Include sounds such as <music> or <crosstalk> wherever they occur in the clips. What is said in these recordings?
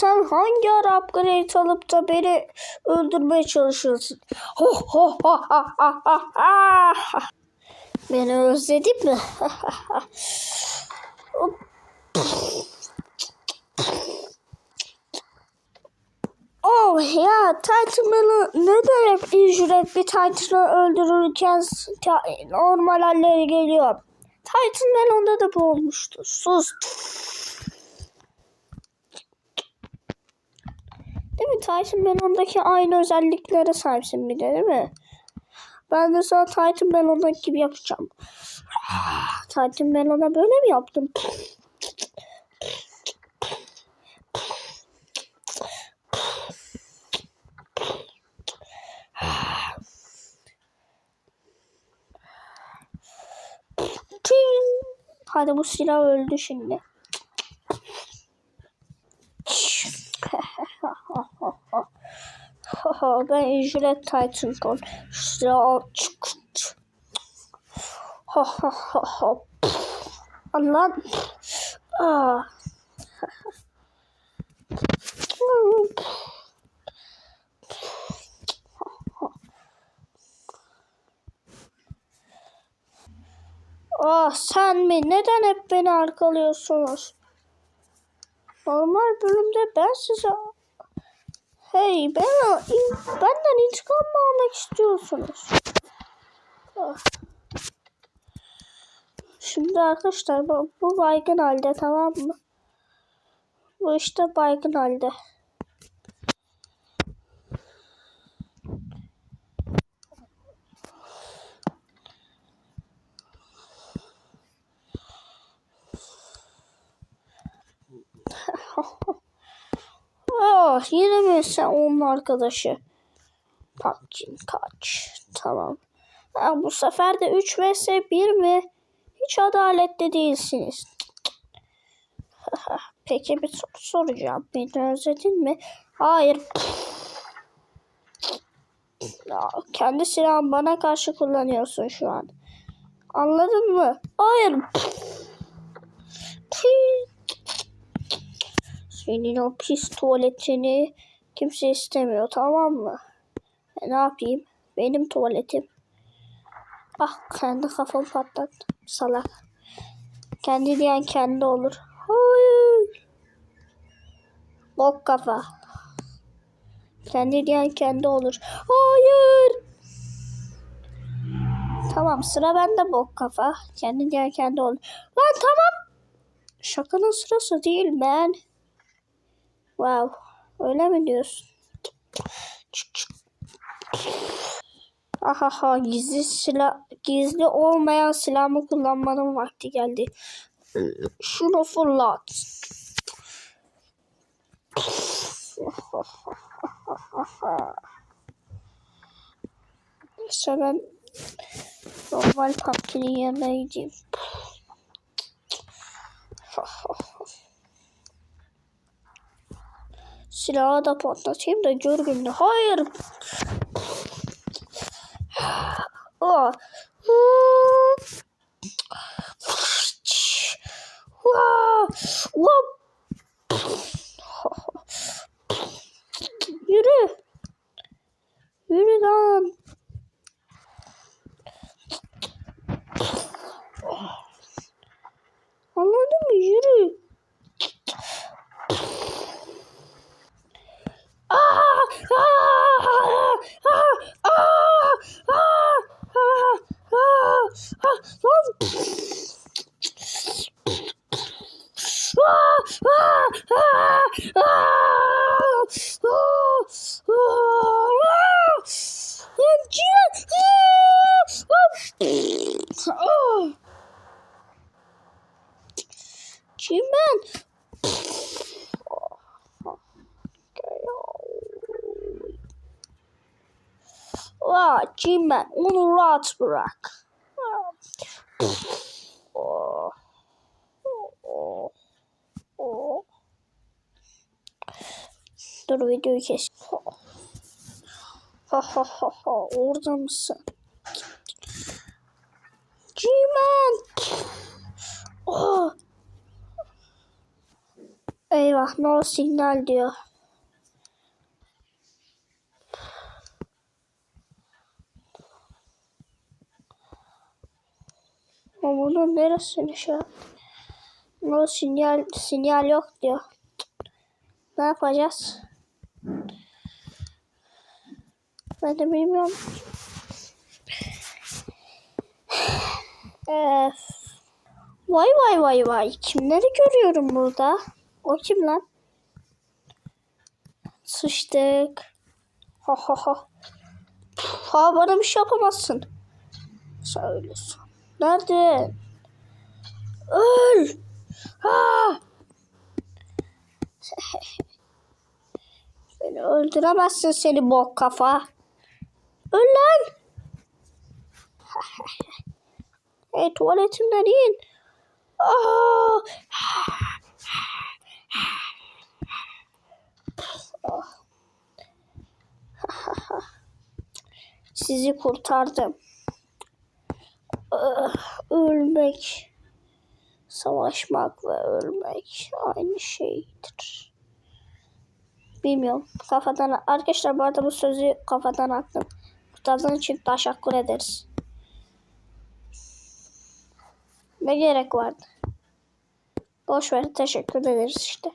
sen hangi ara upgrade alıp da beni öldürmeye çalışıyorsun? Ho ho ho ha ha ha ha. Beni özledin mi? Oh ya Titan'ı neden hep ücret bir Titan'ı öldürürken normal halleri geliyor? Titan Melon'da da bu olmuştu. Sus. Değil mi? Titan Melon'daki aynı özelliklere sahipsin bir de değil mi? Ben de sana Titan Melon'daki gibi yapacağım. Titan Melon'a böyle mi yaptım? Hadi bu silah öldü şimdi. Ben ücret Titan. Ha ha ha ha. Allah. Ah. Ah sen mi? Neden hep beni arkalıyorsunuz? Normal bölümde ben size... Hey ben benden intikam mı almak istiyorsunuz? Ah. Şimdi arkadaşlar bu, bu baygın halde tamam mı? Bu işte baygın halde. Oh, yine mi sen onun arkadaşı? Pumpkin kaç. Tamam. Ha, bu sefer de 3 vs 1 mi? Hiç adaletli değilsiniz. <laughs> Peki bir soru soracağım. Beni özledin mi? Hayır. Ya, kendi silahını bana karşı kullanıyorsun şu an. Anladın mı? Hayır. Senin o pis tuvaletini kimse istemiyor tamam mı? E, ne yapayım? Benim tuvaletim. Ah kendi kafamı patlattım. Salak. Kendi diyen kendi olur. Hayır. Bok kafa. Kendi diyen kendi olur. Hayır. Tamam sıra bende bok kafa. Kendi diyen kendi olur. Lan tamam. Şakanın sırası değil man. Wow. Öyle mi diyorsun? Ahaha gizli silah gizli olmayan silahımı kullanmanın vakti geldi. Şunu fırlat. Neyse ben normal pumpkin'in yanına gideyim. Silahı da patlatayım da gör gününü. Hayır. Oh. Yürü. Yürü lan. Oh. G-Man. Wow, G-Man, onu rahat bırak. Dur videoyu kes. Ha ha ha ha orada mısın? G-Man. Oh. Eyvah no signal diyor. Ama bunun neresini şey yap- No sinyal, sinyal yok diyor. Ne yapacağız? Ben de bilmiyorum. Ee, vay vay vay vay. Kimleri görüyorum burada? O kim lan? Sıçtık. Ha ha ha. Ha bana bir şey yapamazsın. Söylüyorsun. Nerede? Öl. Ha. <laughs> Beni öldüremezsin seni bok kafa. Öl lan. <laughs> hey tuvaletimden in. Aa! <laughs> Sizi kurtardım. Ah, Ölmek, savaşmak ve ölmek aynı şeydir. Bilmiyorum. Kafadan arkadaşlar bu arada bu sözü kafadan attım. Kurtardığın için teşekkür ederiz. Ne gerek vardı? Boş ver teşekkür ederiz işte.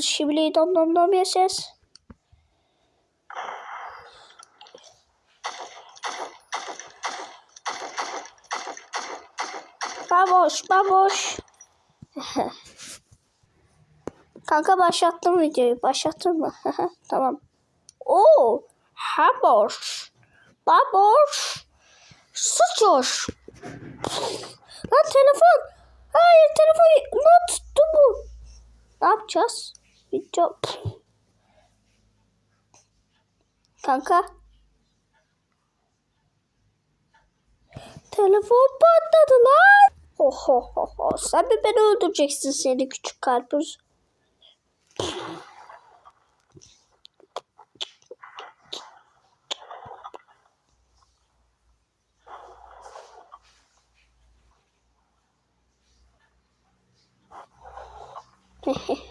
Şibli dom dom dom yeses. Baboş baboş. <laughs> Kanka başlattım videoyu. Başlattın mı? <laughs> tamam. Oo, haboş. Baboş. Sıçoş. Lan telefon. Hayır telefon ne tuttu bu? Ne yapacağız? Video. Kanka. Telefon patladı lan. Ho ho. Sen mi beni öldüreceksin seni küçük karpuz? İşte <laughs>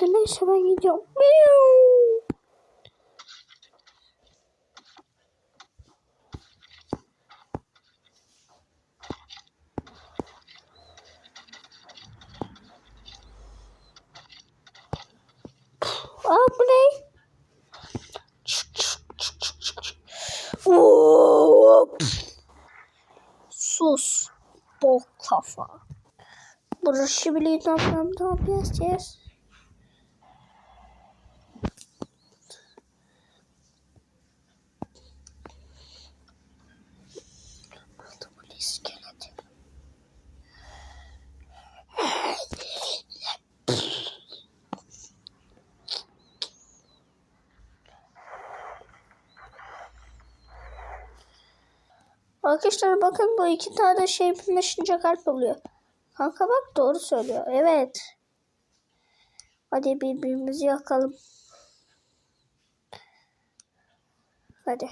kolaydı. Neyse ben gidiyorum. Aa bu ne? Sus. Bok kafa. Burası bile tam tam yapacağız. Arkadaşlar bakın bu iki tane şey birleşince kalp oluyor. Kanka bak doğru söylüyor. Evet. Hadi birbirimizi yakalım. Hadi.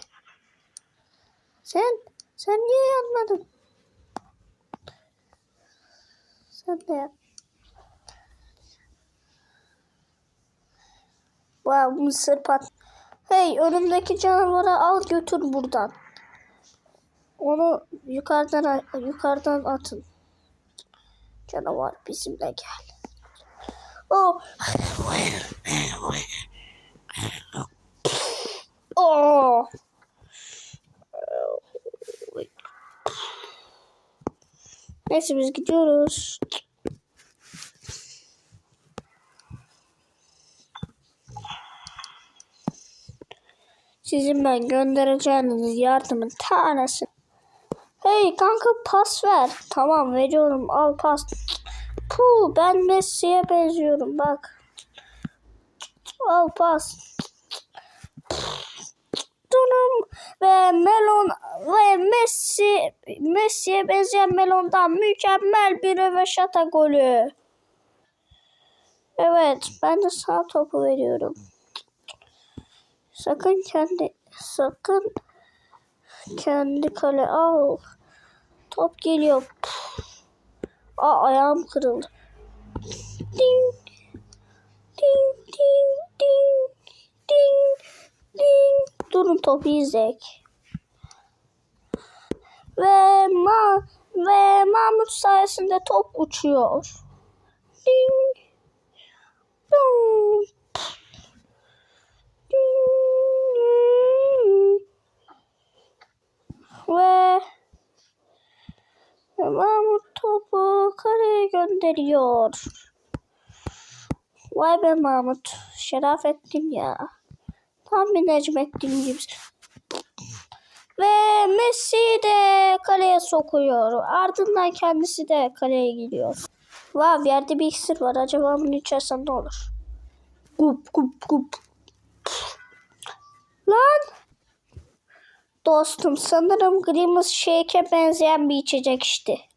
Sen, sen niye yanmadın? Sen de yap. Wow, mısır pat. Hey, önümdeki canavarı al götür buradan. Onu yukarıdan yukarıdan atın. Canavar bizimle gel. Oh. Oh. Neyse biz gidiyoruz. Sizin ben göndereceğiniz yardımın tanesi. Hey kanka pas ver. Tamam veriyorum al pas. Puh ben Messi'ye benziyorum bak. Al pas. Maradona ve Melon ve Messi Messi'ye benzeyen Melon'dan mükemmel bir röveşata golü. Evet, ben de sağ topu veriyorum. Sakın kendi sakın kendi kale al. Top geliyor. Aa ayağım kırıldı. Ding. Ding ding ding ding ding. Durun topu izleyek. Ve ma ve Mahmut sayesinde top uçuyor. Ding. Dong. Ding. Ve Mahmut topu kaleye gönderiyor. Vay be Mahmut. Şerafettin ya. Tam bir Necmettin gibi. Ve Messi de kaleye sokuyor. Ardından kendisi de kaleye gidiyor. Vav yerde bir iksir var. Acaba bunu içersem ne olur? Gup gup gup. Lan! Dostum sanırım Grimace Shake'e benzeyen bir içecek işte.